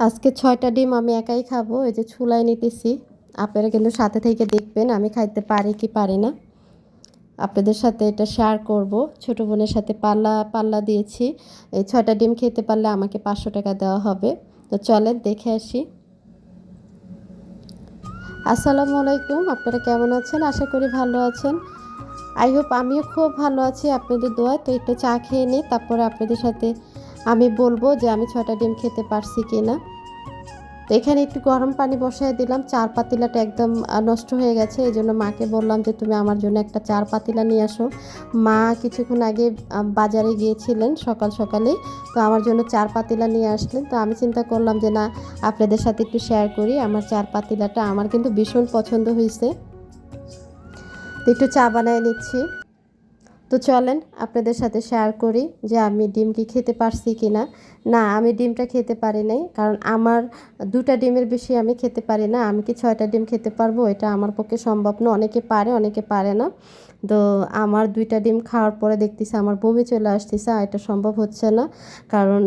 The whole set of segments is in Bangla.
আজকে ছয়টা ডিম আমি একাই খাব, এই যে ছুলাই নিতেছি। আপনারা কিন্তু সাথে থেকে দেখবেন আমি খাইতে পারি কি পারি না। আপনাদের সাথে এটা শেয়ার করব। ছোট বোনের সাথে পাল্লা পাল্লা দিয়েছি। এই ছয়টা ডিম খেতে পারলে আমাকে পাঁচশো টাকা দেওয়া হবে। তো চলেন দেখে আসি। আসসালামু আলাইকুম, আপনারা কেমন আছেন? আশা করি ভালো আছেন। আই হোপ আমিও খুব ভালো আছি, আপনাদের দোয়া। তো একটু চা খেয়ে নিই, তারপরে আপনাদের সাথে আমি বলব যে আমি ছয়টা ডিম খেতে পারছি কি না তো এখানে একটু গরম পানি বসাই দিলাম, চার পাতিলাটা একদম নষ্ট হয়ে গেছে। এই জন্য মাকে বললাম যে তুমি আমার জন্য একটা চার পাতিলা নিয়ে আসো। মা কিছুক্ষণ আগে বাজারে গিয়েছিলেন সকাল সকালে, তো আমার জন্য চার পাতিলা নিয়ে আসলেন। তো আমি চিন্তা করলাম যে না, আপনাদের সাথে একটু শেয়ার করি, আমার চার পাতিলাটা আমার কিন্তু ভীষণ পছন্দ হয়েছে একটু চা বানিয়ে নিচ্ছি। তো চলেন আপনাদের সাথে শেয়ার করি যে আমি ডিম কি খেতে পারছি কি না না আমি ডিমটা খেতে পারি নাই, কারণ আমার দুটা ডিমের বেশি আমি খেতে পারি না। আমি কি ছয়টা ডিম খেতে পারব? এটা আমার পক্ষে সম্ভব না। অনেকে পারে অনেকে পারে না। তো আমার দুইটা ডিম খাওয়ার পরে দেখতেছি আমার বমি চলে আসতেছে এটা সম্ভব হচ্ছে না, কারণ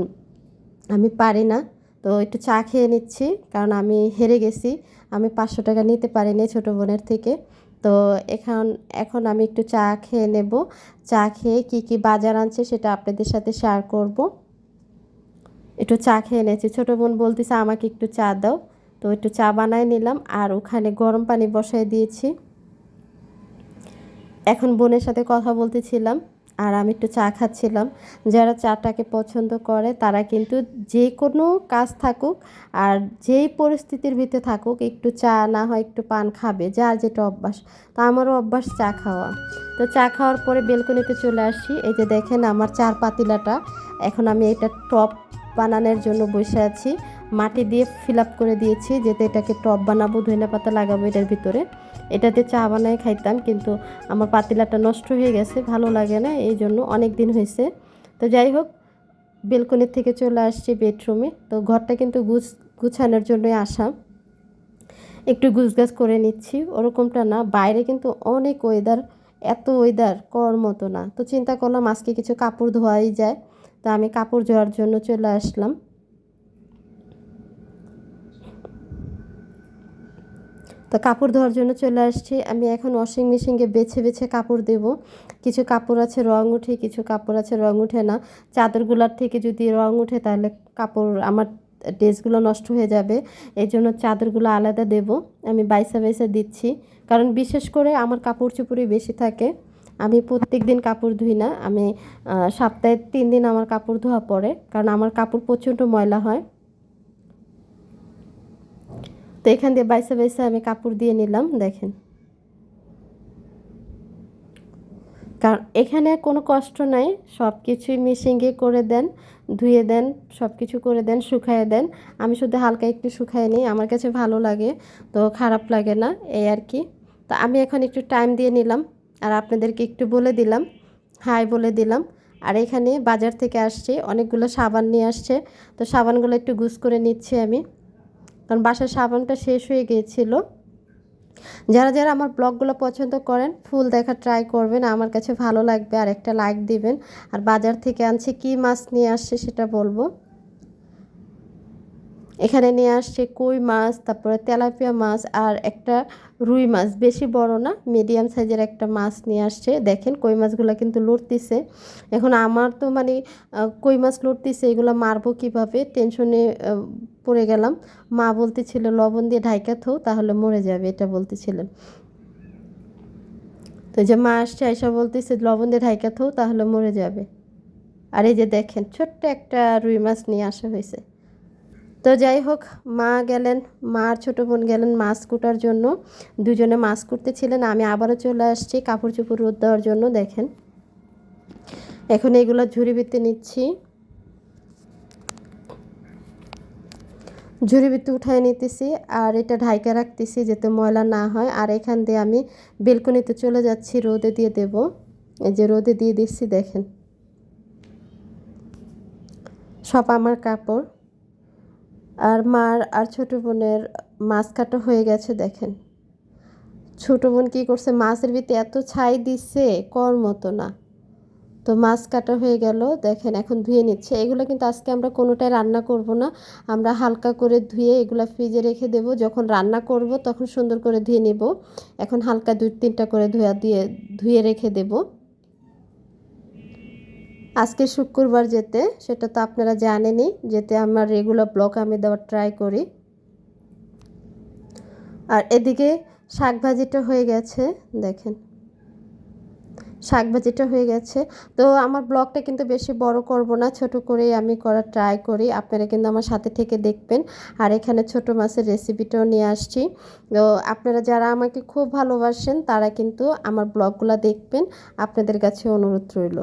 আমি পারি না। তো একটু চা খেয়ে নিচ্ছি, কারণ আমি হেরে গেছি। আমি পাঁচশো টাকা নিতে পারিনি ছোটো বোনের থেকে। তো এখন এখন আমি একটু চা খেয়ে নেব। চা খেয়ে কি কি বাজার আনছে সেটা আপনাদের সাথে শেয়ার করব। একটু চা খেয়ে নিয়েছি। ছোটো বোন বলতেছে, আমাকে একটু চা দাও। তো একটু চা বানায় নিলাম আর ওখানে গরম পানি বসায় দিয়েছি। এখন বোনের সাথে কথা বলতেছিলাম। আর আমি একটু চা খাচ্ছিলাম। যারা চাটাকে পছন্দ করে, তারা কিন্তু যে কোনো কাজ থাকুক আর যেই পরিস্থিতির ভিতরে থাকুক, একটু চা না হয় একটু পান খাবে, যার যেটা অভ্যাস। তো আমারও অভ্যাস চা খাওয়া। তো চা খাওয়ার পরে বেলকনিতে চলে আসি। এই যে দেখেন আমার চার পাতিলাটা। এখন আমি এটা টপ বানানোর জন্য বসে আছি। মাটি দিয়ে ফিল আপ করে দিয়েছি যেতে এটাকে টপ বানাবো ধনিয়া পাতা লাগাবো এটার ভিতরে। এটাতে চা বানায় খাইতাম, কিন্তু আমার পাতিলাটা নষ্ট হয়ে গেছে, ভালো লাগে না, এই জন্য অনেক দিন হয়েছে। তো যাই হোক বেলকনির থেকে চলে আসছি বেডরুমে তো ঘরটা কিন্তু গুছ, গুছানোর জন্যই আসা। একটু গুছগাছ করে নিচ্ছি, ওরকমটা না, বাইরে কিন্তু অনেক ওয়েদার এত ওয়েদার কর মতো না। তো চিন্তা করলাম আজকে কিছু কাপড় ধোয়াই যায়। তো আমি কাপড় ধোয়ার জন্য চলে আসলাম। তো কাপড় ধোয়ার জন্য চলে আসছি। আমি এখন ওয়াশিং মেশিনকে বেছে বেছে কাপড় দেব। কিছু কাপড় আছে রং উঠে, কিছু কাপড় আছে রং উঠে না। চাদরগুলোর থেকে যদি রং উঠে তাহলে কাপড় আমার ড্রেসগুলো নষ্ট হয়ে যাবে। এই জন্য চাদরগুলো আলাদা দেব। আমি বাইসা বাইসা দিচ্ছি। কারণ বিশেষ করে আমার কাপড় চোপড়ই বেশি থাকে। আমি প্রত্যেক দিন কাপড় ধুই না। আমি সপ্তাহে তিন দিন আমার কাপড় ধোয়া পড়ে। কারণ আমার কাপড় প্রচণ্ড ময়লা হয়। তো এখান দিয়ে বাইসে বাইসে আমি কাপড় দিয়ে নিলাম, দেখেন। কারণ এখানে কোনো কষ্ট নাই সব কিছুই মিশিংয়ে করে দেন, ধুয়ে দেন সব কিছু করে দেন, শুকায় দেন। আমি শুধু হালকা একটু শুকায় নিই, আমার কাছে ভালো লাগে, তো খারাপ লাগে না, এই আর কি। তো আমি এখন একটু টাইম দিয়ে নিলাম, আর আপনাদেরকে একটু বলে দিলাম হাই বলে দিলাম। আর এখানে বাজার থেকে আসছে, অনেকগুলো সাবান নিয়ে আসছে, তো সাবানগুলো একটু গুস করে নিচ্ছি আমি। কারণ বাসার সাবানটা শেষ হয়ে গিয়েছিল। যারা যারা আমার ব্লগগুলো পছন্দ করেন, ফুল দেখা ট্রাই করবেন, আমার কাছে ভালো লাগবে আর একটা লাইক দিবেন। আর বাজার থেকে আনছে কি মাছ নিয়ে আসছে সেটা বলব। এখানে নিয়ে আসছে কই মাছ, তারপরে তেলাপিয়া মাছ আর একটা রুই মাছ। বেশি বড় না মিডিয়াম সাইজের একটা মাছ নিয়ে আসছে। দেখেন কই মাছগুলো কিন্তু লড়তেছে। এখন আমার তো মানে কই মাছ লড়তেছে, এগুলো মারবো কীভাবে? টেনশনে পড়ে গেলাম। মা বলতেছিল, লবণ দিয়ে ঢাইকা থো, তাহলে মরে যাবে, এটা বলতেছিলেন। তো যে মা আসছে এসে বলতেছে, লবণ দিয়ে ঢাইকা থো, তাহলে মরে যাবে। আর এই যে দেখেন, ছোট্ট একটা রুই মাছ নিয়ে আসা হয়েছে। তো যাই হোক, মা গেলেন মা আর ছোটো বোন গেলেন মাছ কুটার জন্য। দুজনে মাছ কুটতেছিলেন, আমি আবারও চলে আসছি কাপড় চোপড় রোদ দেওয়ার জন্য, দেখেন। এখন এগুলো ঝুড়ি ভিত্তি নিচ্ছি। ঝুড়ি ভিত্তি উঠায় নিতেছি, আর এটা ঢাইকা রাখতেছি যাতে ময়লা না হয়। আর এখান দিয়ে আমি বেলকনিতে চলে যাচ্ছি, রোদে দিয়ে দেব। এই যে রোদে দিয়ে দিচ্ছি, দেখেন। সব আমার কাপড়। আর মার আর ছোট বোনের মাছ কাটা হয়ে গেছে, দেখেন। ছোট বোন কি করছে? মাছের ভিতরে এত ছাই দিচ্ছে কর মতো না। তো মাছ কাটা হয়ে গেল, দেখেন, এখন ধুয়ে নিচ্ছে। এগুলো কিন্তু আজকে আমরা কোনোটাই রান্না করব না। আমরা হালকা করে ধুয়ে এগুলো ফ্রিজে রেখে দেব। যখন রান্না করব, তখন সুন্দর করে ধুয়ে নেব। এখন হালকা দুই তিনটা করে ধুয়া দিয়ে, ধুয়ে রেখে দেব। আজকে শুক্রবার যেতে, সেটা তো আপনারা জানেনই, যেতে আমার রেগুলার ব্লগ আমি দেওয়ার ট্রাই করি। আর এদিকে শাক ভাজিটা হয়ে গেছে, দেখেন। শাক ভাজিটা হয়ে গেছে। তো আমার ব্লগটা কিন্তু বেশি বড় করব না, ছোট করেই আমি করার ট্রাই করি। আপনারা কিন্তু আমার সাথে থেকে দেখবেন। আর এখানে ছোট মাছের রেসিপিটাও নিয়ে আসছি। তো আপনারা যারা আমাকে খুব ভালোবাসেন, তারা কিন্তু আমার ব্লগগুলো দেখবেন। আপনাদের কাছে অনুরোধ রইল।